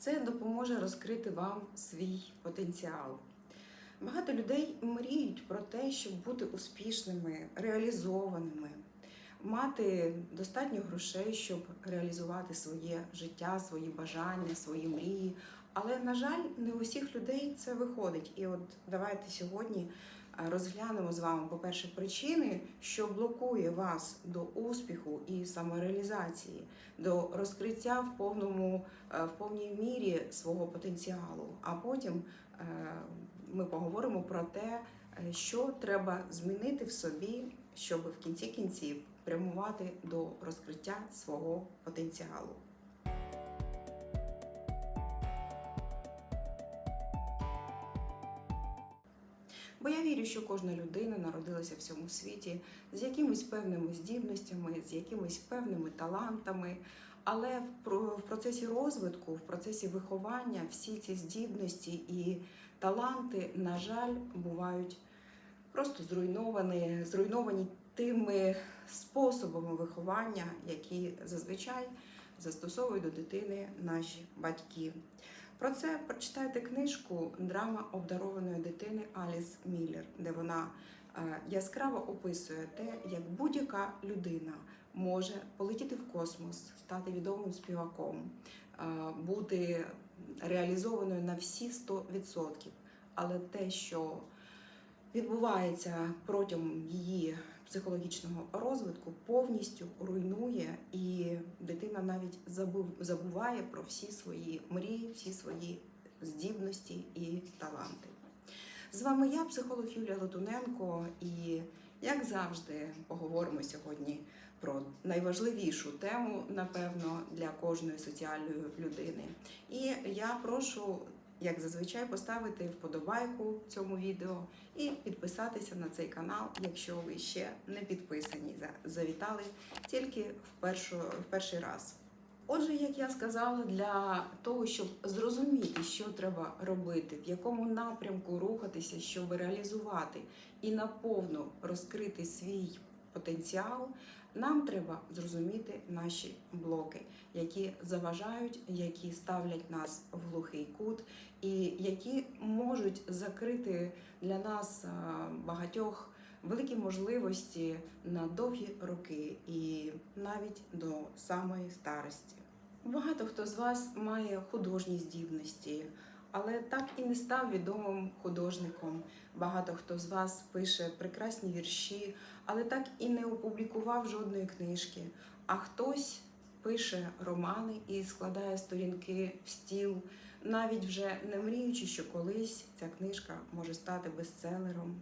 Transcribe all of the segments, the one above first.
Це допоможе розкрити вам свій потенціал. Багато людей мріють про те, щоб бути успішними, реалізованими, мати достатньо грошей, щоб реалізувати своє життя, свої бажання, свої мрії. Але, на жаль, не у всіх людей це виходить. І от давайте сьогодні розглянемо з вами, по-перше, причини, що блокує вас до успіху і самореалізації, до розкриття в повному е, в повній мірі свого потенціалу. А потім е, ми поговоримо про те, е, що треба змінити в собі, щоб в кінці кінців прямувати до розкриття свого потенціалу. Вірю, що кожна людина народилася в цьому світі з якимись певними здібностями, з якимись певними талантами. Але в процесі розвитку, в процесі виховання всі ці здібності і таланти, на жаль, бувають просто зруйновані, зруйновані тими способами виховання, які зазвичай застосовують до дитини наші батьки. Про це прочитайте книжку Драма обдарованої дитини Аліс Міллер, де вона е, яскраво описує те, як будь-яка людина може полетіти в космос, стати відомим співаком, е, бути реалізованою на всі 100%. Але те, що відбувається протягом її психологічного розвитку, повністю руйнує, і дитина навіть забуває про всі свої мрії, всі свої здібності і таланти. З вами я, психолог Юлія Лотуненко, і як завжди поговоримо сьогодні про найважливішу тему, напевно, для кожної соціальної людини. І я прошу, як зазвичай, поставити вподобайку цьому відео і підписатися на цей канал, якщо ви ще не підписані. За- Завітали тільки в, першу, в перший раз. Отже, як я сказала, для того, щоб зрозуміти, що треба робити, в якому напрямку рухатися, щоб реалізувати і наповну розкрити свій потенціал, нам треба зрозуміти наші блоки, які заважають, які ставлять нас в глухий кут, і які можуть закрити для нас багатьох великі можливості на довгі роки і навіть до самої старості. Багато хто з вас має художні здібності, але так і не став відомим художником. Багато хто з вас пише прекрасні вірші, але так і не опублікував жодної книжки. А хтось пише романи і складає сторінки в стіл, навіть вже не мріючи, що колись ця книжка може стати бестселером.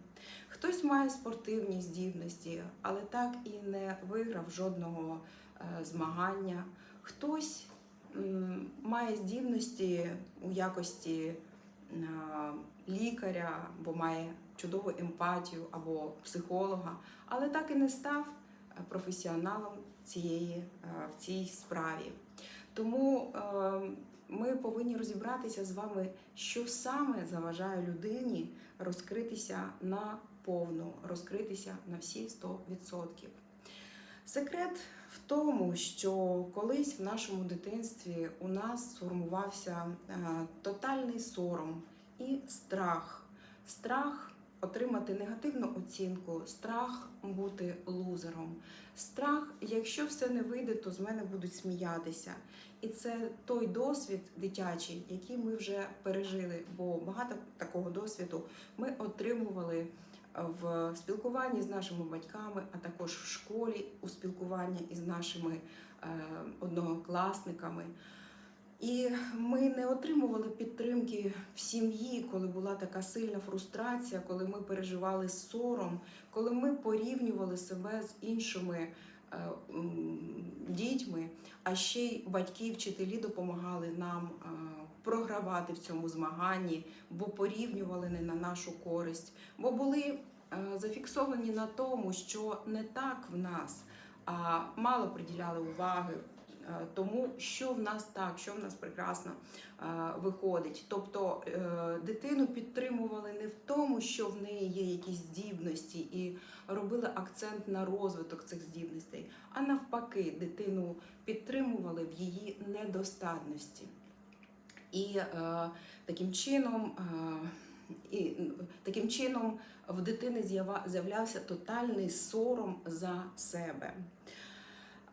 Хтось має спортивні здібності, але так і не виграв жодного е, змагання. Хтось має здібності у якості е, лікаря, бо має чудову емпатію або психолога, але так і не став е, професіоналом цієї, е, в цій справі. Тому ми повинні розібратися з вами, що саме заважає людині розкритися на повну, розкритися на всі 100%. Секрет в тому, що колись в нашому дитинстві у нас сформувався е, тотальний сором і страх. Страх отримати негативну оцінку, страх бути лузером, страх, якщо все не вийде, то з мене будуть сміятися. І це той досвід дитячий, який ми вже пережили, бо багато такого досвіду ми отримували в спілкуванні з нашими батьками, а також в школі у спілкуванні із нашими е, однокласниками. І ми не отримували підтримки в сім'ї, коли була така сильна фрустрація, коли ми переживали сором, коли ми порівнювали себе з іншими е, дітьми, а ще й батьки, вчителі допомагали нам е, програвати в цьому змаганні, бо порівнювали не на нашу користь, бо були е, зафіксовані на тому, що не так в нас, а мало приділяли уваги. е, Тому що в нас так, що в нас прекрасно е, виходить. Тобто дитину підтримували не в тому, що в неї є якісь здібності, і робили акцент на розвиток цих здібностей, а навпаки, дитину підтримували в її недостатності. І е, таким чином. Е, і таким чином в дитини з'являвся тотальний сором за себе.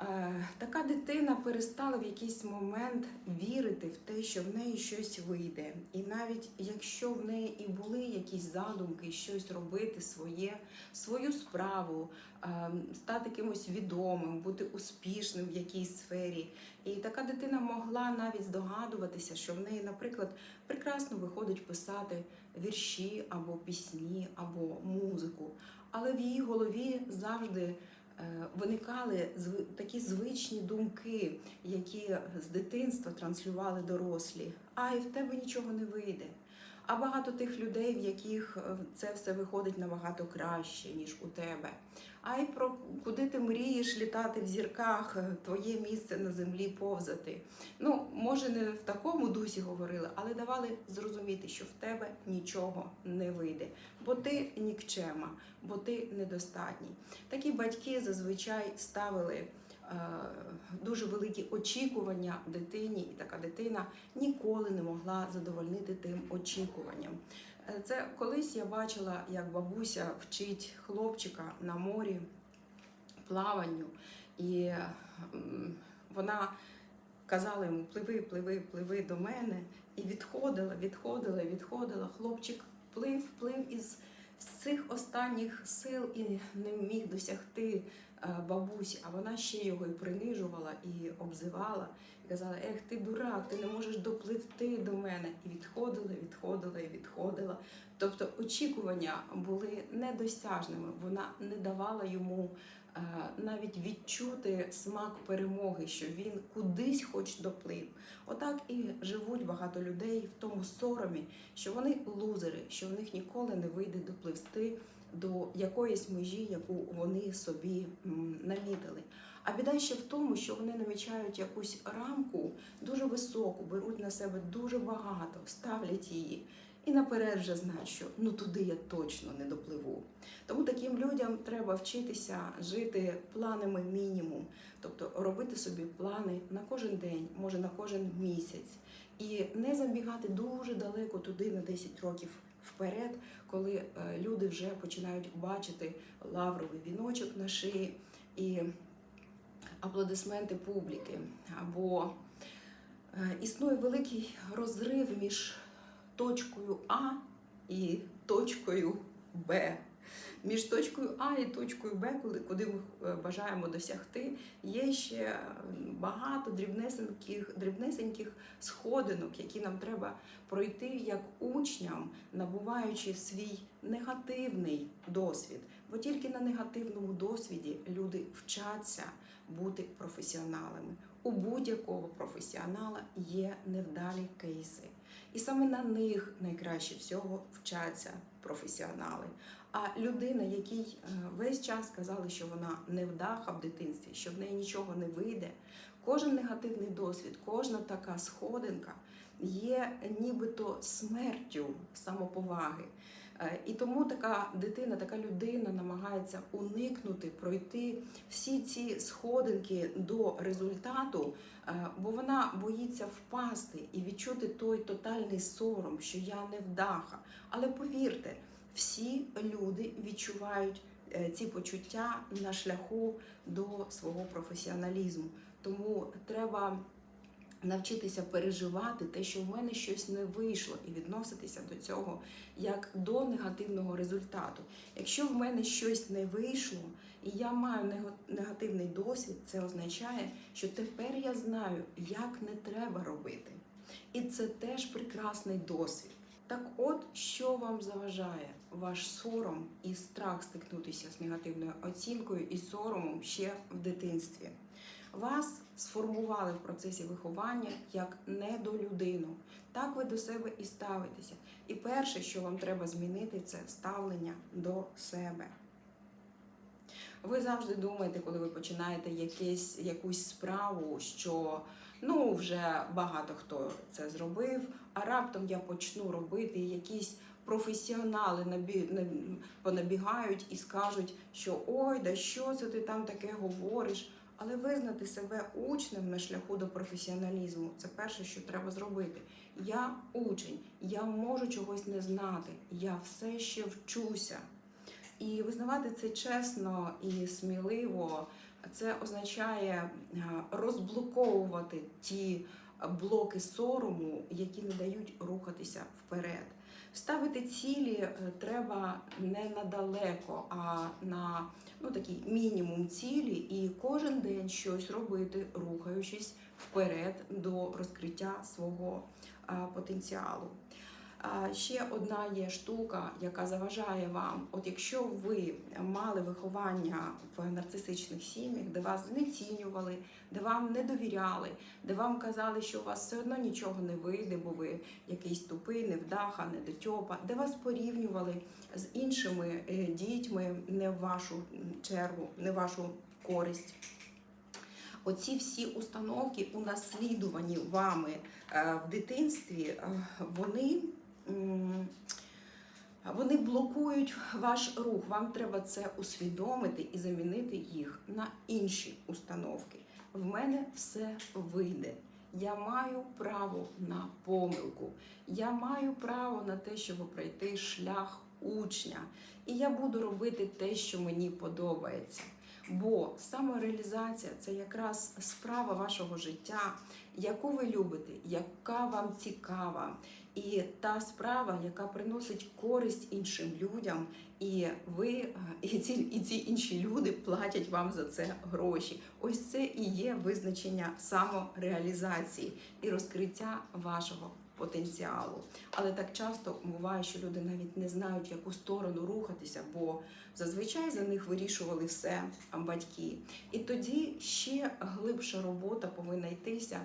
Е, Така дитина перестала в якийсь момент вірити в те, що в неї щось вийде. І навіть якщо в неї і були якісь задумки, щось робити своє, свою справу, е, стати кимось відомим, бути успішним в якійсь сфері. І така дитина могла навіть здогадуватися, що в неї, наприклад, прекрасно виходить писати вірші або пісні, або музику. Але в її голові завжди виникали такі звичні думки, які з дитинства транслювали дорослі. Ай, в тебе нічого не вийде. А багато тих людей, в яких е, це все виходить набагато краще, ніж у тебе. Ай, про куди ти мрієш літати в зірках, е, твоє місце на землі повзати. Ну, може, не в такому дусі говорили, але давали зрозуміти, що в тебе нічого не вийде, бо ти нікчема, бо ти недостатній. Такі батьки зазвичай ставили дуже великі очікування дитині, і така дитина ніколи не могла задовольнити тим очікуванням. Е, Це колись я бачила, як бабуся вчить хлопчика на морі плаванню, і вона казала йому пливи, пливи, пливи до мене, і відходила, відходила, відходила. Хлопчик плив, плив із всіх останніх сил і не міг досягти е, бабусі, а вона ще його і принижувала, і обзивала, і казала: Ех, ти дурак, ти не можеш допливти до мене. І відходила, відходила, і відходила. Тобто очікування були недосяжними. Вона не давала йому е, навіть відчути смак перемоги, що він кудись хоч доплив. Отак і живуть багато людей в тому соромі, що вони лузери, що в них ніколи не вийде допливсти до якоїсь межі, яку вони собі намітили. А біда ще в тому, що вони намічають якусь рамку дуже високу, беруть на себе дуже багато, ставлять її. І наперед вже знають, що ну туди я точно не допливу. Тому таким людям треба вчитися жити планами мінімум, тобто робити собі плани на кожен день, може на кожен місяць, і не забігати дуже далеко туди на 10 років вперед, коли е, люди вже починають бачити лавровий віночок на шиї і аплодисменти публіки. Або е, існує великий розрив між точкою А і точкою Б. Між точкою А і точкою Б, коли- куди ми е, бажаємо досягти, є ще е, багато дрібнесеньких, дрібнесеньких сходинок, які нам треба пройти як учням, набуваючи свій негативний досвід. Бо тільки на негативному досвіді люди вчаться бути професіоналами. У будь-якого професіонала є невдалі кейси. І саме на них найкраще всього вчаться професіонали. А людина, якій е, весь час казали, що вона невдаха в дитинстві, що в неї нічого не вийде, кожен негативний досвід, кожна така сходинка є нібито смертю самоповаги. Е, І тому така дитина, така людина намагається уникнути, пройти всі ці сходинки до результату, е, бо вона боїться впасти і відчути той тотальний сором, що я не вдаха. Але повірте, всі люди відчувають е, ці почуття на шляху до свого професіоналізму. Тому треба навчитися переживати те, що в мене щось не вийшло, і відноситися до цього як до негативного результату. Якщо в мене щось не вийшло, і я маю негативний досвід, це означає, що тепер я знаю, як не треба робити. І це теж прекрасний досвід. Так от, що вам заважає ваш сором і страх стикнутися з негативною оцінкою і соромом ще в дитинстві? Вас сформували в процесі виховання як недолюдину. Так ви до себе і ставитеся. І перше, що вам треба змінити, це ставлення до себе. Ви завжди думаєте, коли ви починаєте якесь, якусь справу, що ну вже багато хто це зробив, а раптом я почну робити якісь професіонали набі... понабігають і скажуть, що ой, да що це ти там таке говориш? Але визнати себе учнем на шляху до професіоналізму це перше, що треба зробити. Я учень, я можу чогось не знати, я все ще вчуся. І визнавати це чесно і сміливо, це означає розблоковувати ті блоки сорому, які не дають рухатися вперед. Ставити цілі е, треба не надалеко, а на ну, такий мінімум цілі, і кожен день щось робити, рухаючись вперед до розкриття свого потенціалу. Ще одна є штука, яка заважає вам. От якщо ви мали виховання в нарцисичних сім'ях, де вас знецінювали, де вам не довіряли, де вам казали, що у вас все одно нічого не вийде, бо ви якийсь тупий, невдаха, недотьопа, де вас порівнювали з іншими е, дітьми не в вашу чергу, не в вашу користь. Оці всі установки, унаслідувані вами е, в дитинстві, е, вони, вони блокують ваш рух. Вам треба це усвідомити і замінити їх на інші установки. В мене все вийде. Я маю право на помилку. Я маю право на те, щоб пройти шлях учня. І я буду робити те, що мені подобається. Бо самореалізація це якраз справа вашого життя, яку ви любите, яка вам цікава, і та справа, яка приносить користь іншим людям, і ви е, і ці, і ці інші люди платять вам за це гроші. Ось це і є визначення самореалізації і розкриття вашого потенціалу. Але так часто буває, що люди навіть не знають, в яку сторону рухатися, бо зазвичай за них вирішували все батьки. І тоді ще глибша робота повинна йтися.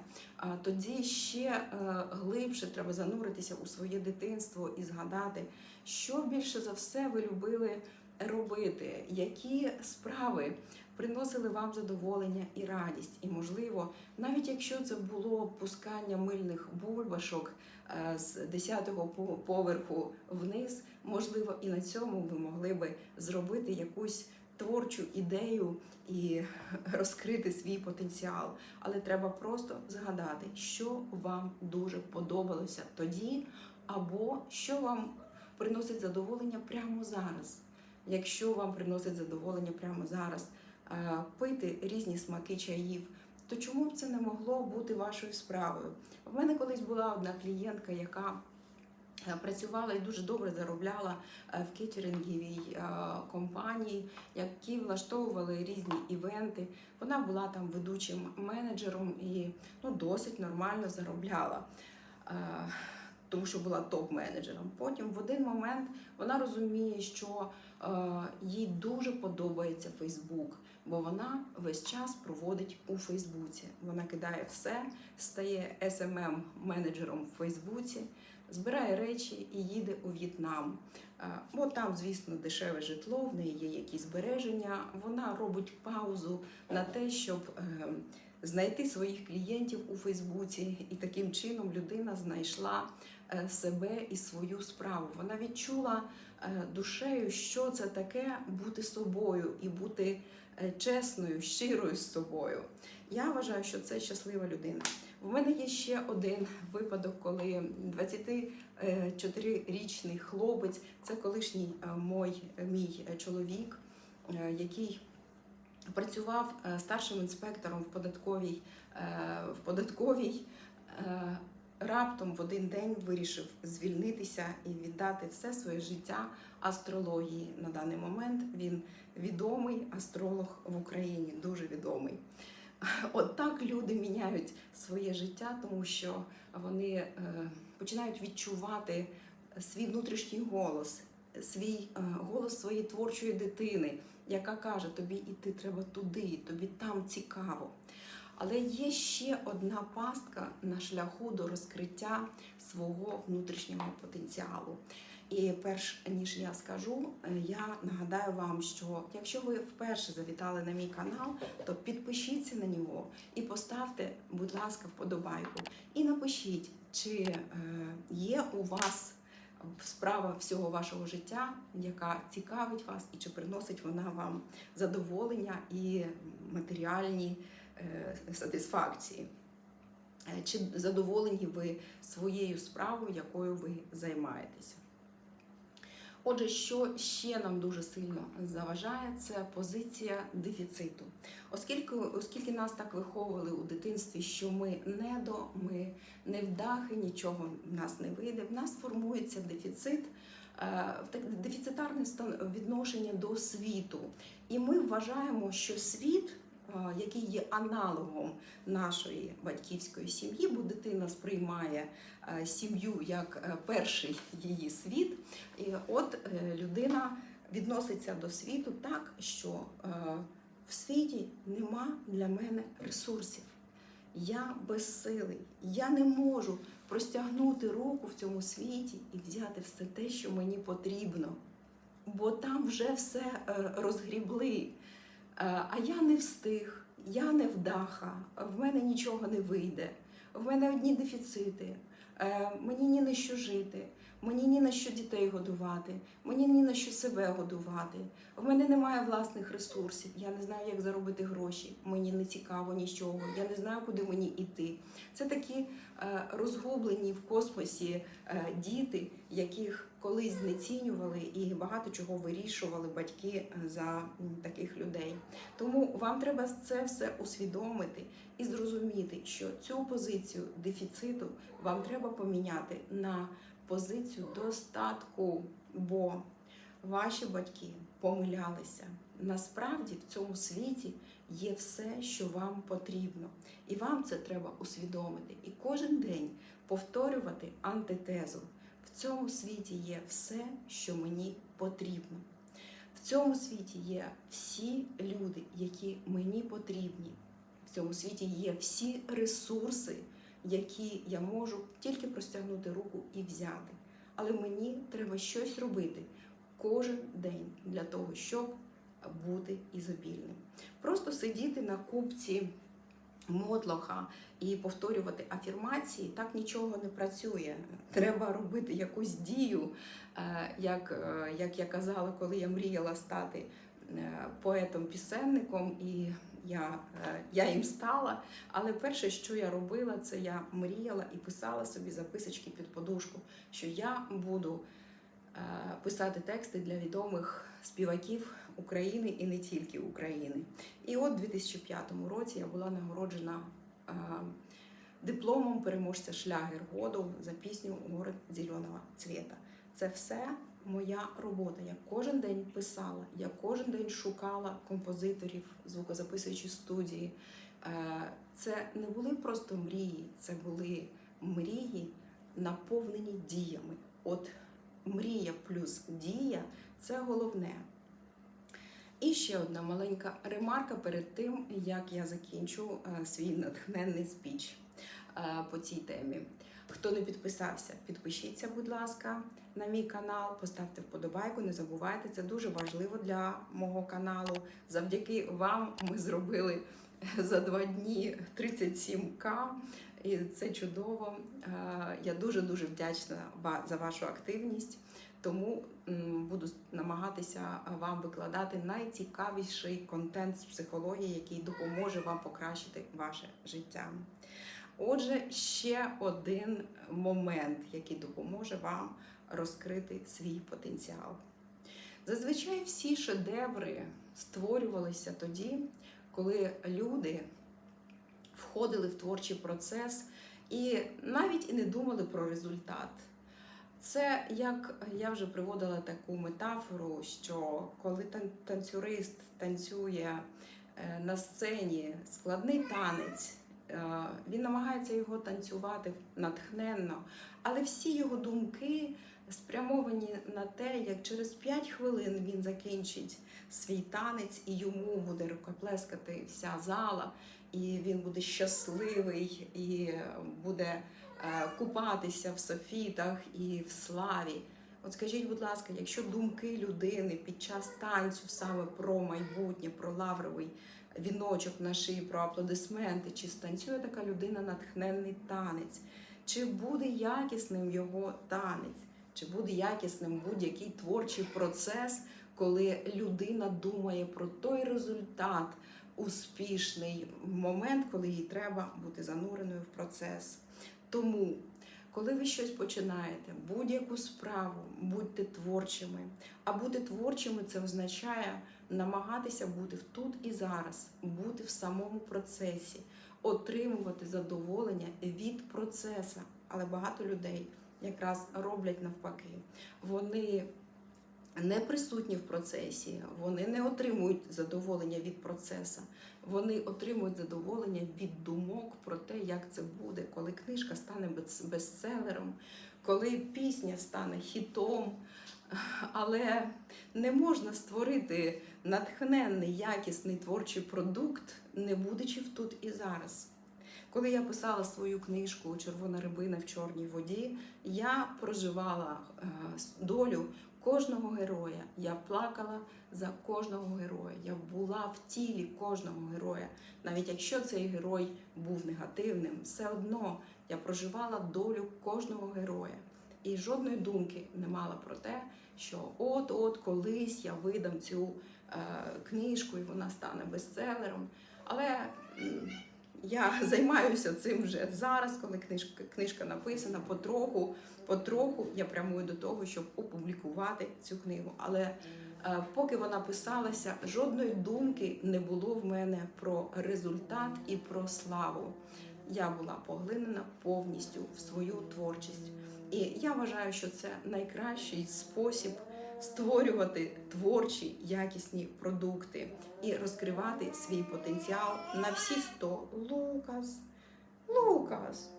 Тоді ще е, глибше треба зануритися у своє дитинство і згадати, що більше за все ви любили робити, які справи приносили вам задоволення і радість. І, можливо, навіть якщо це було пускання мильних бульбашок е, з 10-го поверху вниз, можливо, і на цьому ви могли би зробити якусь творчу ідею і розкрити свій потенціал. Але треба просто згадати, що вам дуже подобалося тоді, або що вам приносить задоволення прямо зараз. Якщо вам приносить задоволення прямо зараз пити різні смаки чаїв, то чому б це не могло бути вашою справою? У мене колись була одна клієнтка, яка е, працювала і дуже добре заробляла е, в кетеринговій е, компанії, які влаштовували різні івенти. Вона була там ведучим менеджером і ну, досить нормально заробляла. Е, Тому що була топ-менеджером. Потім в один момент вона розуміє, що е, їй дуже подобається Фейсбук, бо вона весь час проводить у Фейсбуці. Вона кидає все, стає smm менеджером в Фейсбуці, збирає речі і їде у В'єтнам. Е, Бо там, звісно, дешеве житло, в неї є якісь збереження. Вона робить паузу на те, щоб е, знайти своїх клієнтів у Фейсбуці, і таким чином людина знайшла е, себе і свою справу. Вона відчула душею, що це таке бути собою і бути чесною, щирою з собою. Я вважаю, що це щаслива людина. В мене є ще один випадок, коли 24-річний хлопець, це колишній е, мой, мій е, чоловік, е, який працював е, старшим інспектором в податковій, е, в податковій е, раптом в один день вирішив звільнитися і віддати все своє життя астрології. На даний момент він відомий астролог в Україні, дуже відомий. От так люди міняють своє життя, тому що вони е, починають відчувати свій внутрішній голос, свій е, голос своєї творчої дитини, яка каже: тобі іти треба туди, тобі там цікаво. Але є ще одна пастка на шляху до розкриття свого внутрішнього потенціалу. І перш ніж я скажу, е, я нагадаю вам, що якщо ви вперше завітали на мій канал, то підпишіться на нього і поставте, будь ласка, вподобайку. І напишіть, чи е, є у вас справа всього вашого життя, яка цікавить вас, і чи приносить вона вам задоволення і матеріальні сатисфакції. Е, Чи задоволені ви своєю справою, якою ви займаєтеся? Отже, що ще нам дуже сильно заважає, це позиція дефіциту. Оскільки, оскільки нас так виховували у дитинстві, що ми недо, ми невдахи, нічого в нас не вийде, в нас формується дефіцит, е, дефіцитарне відношення до світу. І ми вважаємо, що світ, е, який є аналогом нашої батьківської сім'ї, бо дитина сприймає е, сім'ю як е, перший її світ. І от е, людина відноситься до світу так, що е, в світі нема для мене ресурсів. Я безсилий, я не можу простягнути руку в цьому світі і взяти все те, що мені потрібно, бо там вже все е, розгрібли. Е, А я не встиг, я не вдаха, в мене нічого не вийде, в мене одні дефіцити, е, мені ні на що жити, мені ні на що дітей годувати, мені ні на що себе годувати. В мене немає власних ресурсів, я не знаю, як заробити гроші, мені не цікаво нічого, я не знаю, куди мені йти. Це такі е, розгублені в космосі е, діти, яких колись знецінювали і багато чого вирішували батьки е, за таких людей. Тому вам треба це все усвідомити і зрозуміти, що цю позицію дефіциту вам треба поміняти на позицію достатку, бо ваші батьки помилялися. Насправді в цьому світі є все, що вам потрібно, і вам це треба усвідомити. І кожен день повторювати антитезу. В цьому світі є все, що мені потрібно. В цьому світі є всі люди, які мені потрібні. В цьому світі є всі ресурси, які я можу тільки простягнути руку і взяти. Але мені треба щось робити кожен день для того, щоб бути ізобільним. Просто сидіти на купці мотлоха і повторювати афірмації так нічого не працює. Треба робити якусь дію, Е, як, е, як я казала, коли я мріяла стати е, поетом-пісенником, і я, е, я їм стала. Але перше, що я робила, це я мріяла і писала собі записочки під подушку, що я буду е, писати тексти для відомих співаків України і не тільки України. І от у 2005 році я була нагороджена е, дипломом переможця шлягер году за пісню Город зеленого цвіта. Це все моя робота. Я кожен день писала, я кожен день шукала композиторів, звукозаписуючі студії. Е, Це не були просто мрії, це були мрії, наповнені діями. От мрія плюс дія це головне. І ще одна маленька ремарка перед тим, як я закінчу е, свій натхненний спіч е, по цій темі. Хто не підписався, підпишіться, будь ласка, на мій канал, поставте вподобайку, не забувайте, це дуже важливо для мого каналу. Завдяки вам ми зробили за два дні 37к, і це чудово. Е, Я дуже дуже вдячна за вашу активність. Тому буду намагатися вам викладати найцікавіший контент з психології, який допоможе вам покращити ваше життя. Отже, ще один момент, який допоможе вам розкрити свій потенціал. Зазвичай всі шедеври створювалися тоді, коли люди входили в творчий процес і навіть і не думали про результат. Це як я вже приводила таку метафору, що коли танцюрист танцює е, на сцені складний танець, він намагається його танцювати натхненно, але всі його думки спрямовані на те, як через 5 хвилин він закінчить свій танець, і йому буде рукоплескати вся зала, і він буде щасливий і буде е, купатися в софітах і в славі. От скажіть, будь ласка, якщо думки людини під час танцю саме про майбутнє, про лавровий віночок на шиї, про аплодисменти, чи станцює така людина натхненний танець, чи буде якісним його танець, чи буде якісним будь-який творчий процес, коли людина думає про той результат, успішний момент, коли їй треба бути зануреною в процес. Тому, коли ви щось починаєте, будь-яку справу, будьте творчими. А бути творчими це означає намагатися бути в тут і зараз, бути в самому процесі, отримувати задоволення від процесу. Але багато людей якраз роблять навпаки. Вони не присутні в процесі, вони не отримують задоволення від процесу, вони отримують задоволення від думок про те, як це буде, коли книжка стане бес- бестселером, коли пісня стане хітом. Але не можна створити натхненний, якісний творчий продукт, не будучи в тут і зараз. Коли я писала свою книжку Червона рибина в чорній воді, я проживала е, долю кожного героя. Я плакала за кожного героя. Я була в тілі кожного героя. Навіть якщо цей герой був негативним, все одно я проживала долю кожного героя. І жодної думки не мала про те, що от-от колись я видам цю е, книжку і вона стане бестселером. Але я займаюся цим вже зараз, коли книжка, книжка написана, потроху, потроху я прямую до того, щоб опублікувати цю книгу. Але е, поки вона писалася, жодної думки не було в мене про результат і про славу. Я була поглинена повністю в свою творчість. І я вважаю, що це найкращий спосіб створювати творчі якісні продукти і розкривати свій потенціал на всі 100. Лукас, Лукас.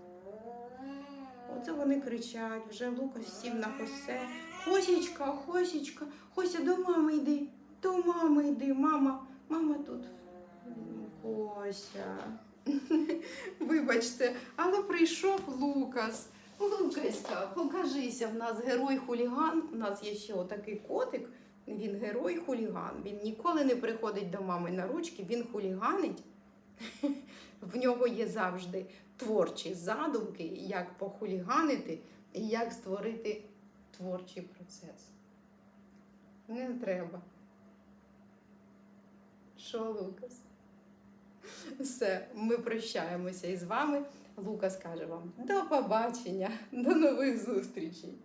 Оце вони кричать, вже Лукас сів на хосе. Хосічка, Хосічка, Хося, до мами йди, до мами йди, мама, мама тут. Хося. Вибачте, але прийшов Лукас. Лукаська, покажися, в нас герой хуліган. У нас є ще отакий котик. Він герой хуліган. Він ніколи не приходить до мами на ручки, він хуліганить. В нього є завжди творчі задумки, як похуліганити і як створити творчий процес. Не треба. Що, Лукас? Все, ми прощаємося із вами. Лукас скаже вам до побачення, до нових зустрічей.